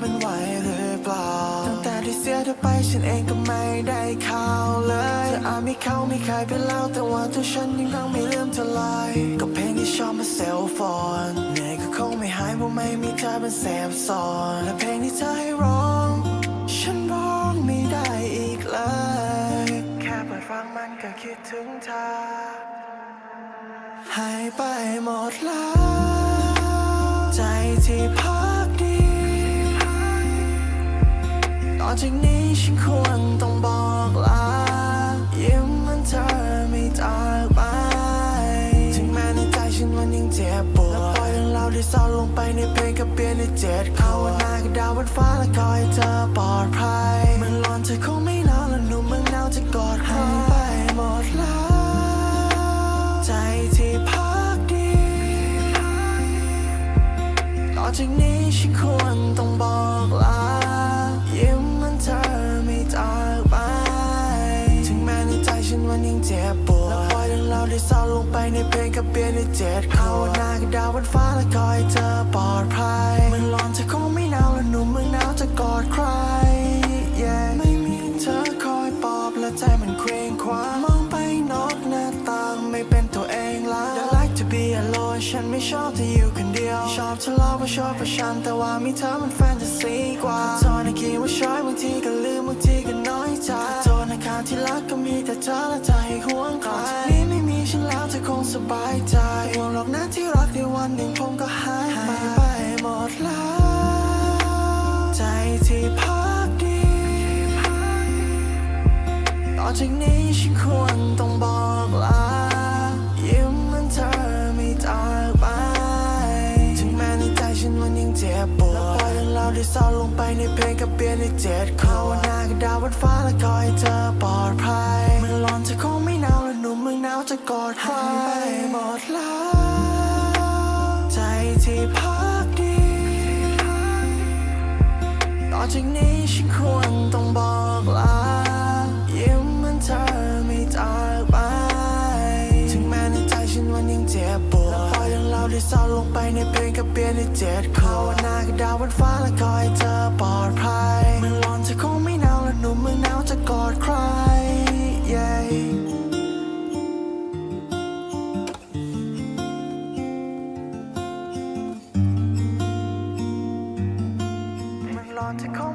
เป็นไหวหรือเปล่าตั้งแต่ที่เสียเธอไปฉันเองก็ไม่ได้ข่าวเลยเธออาจมีเขาไม่เคยไปเล่าแต่ว่าตัวฉันยังยังไม่ลืมเธอเลยก็เพลงที่ชอบมาเซลฟอนเหนื่อยก็คงไม่หายเพราะไม่มีเธอเป็นแสบซ้อนและเพลงที่เธอให้ร้อง ฉันร้องไม่ได้อีกเลยแค่เปิดฟังมันก็คิดถึงเธอหายไปหมดแล้ว ใจที่พักดีต่อจากนี้ฉันควรต้องบอกลายิ้มมันเธอไม่จากไปถึงแม้ในใจฉันมันยังเจ็บปวดและปล่อยเรื่องราวที่ซ่อนลงไปในเพลงกับเปลี่ยนในเจ็ดขาวนากับดาวบนฟ้าและคอยเธอปลอดภัยมื่อร้อนเธอคงไม่ จากนี้ฉันควรต้องบอกลายิ้มมันเธอไม่จากไป ถึงแม้ในใจฉันมันยังเจ็บปวดและปล่อยเรื่องราวที่ซ่อนลงไปในเพลงกับเปลี่ยนในเจ็ดขาหน้ากับดาวบนฟ้าและคอยเธอปลอดภัย ฉันไม่ชอบที่อยู่คนเดียว ชอบทะเลาะก็ชอบประชันแต่ว่ามีเธอมันแฟนตาซีกว่าขอโทษนะคิดว่าชอยบางทีก็ลืมบางทีก็น้อยใจขอโทษนะครที่รักก็มีแต่เธอและใจให้ห่วงใครนี้ไม่มีฉันแล้วเธอคงสบายใจห่วงหรอกนะที่รักในวันหนึ่งผมก็หายไปไปหมดแล้ว ใจที่พักดีต่อจากนี้ เจ็บปวดและปล่อยเรื่องราวที่ซ่อนลงไปในเพลงกับเปียนในเจ็ดขาวนากับดาวบนฟ้าและคอยเธอปลอดภัยเมื่อร้อนเธอคงไม่หนาวและหนุ่มเมืองหนาวจะกอดใครไปหมดแล้วใจที่พักดีต่อจากนี้ฉันควรต้องบอกลา ที่ซ่อนลงไปในเพลงกับเปลี่ยนในเจ็ดขาวนากับดาวบนฟ้าและคอยเธอปลอดภัยเมื่อร้อนเธอคงไม่หนาวและหนุ่มเมืองหนาวจะกอดใคร yeah เมืองร้อนจะคงไม่หนาวและหนุ่มเมือ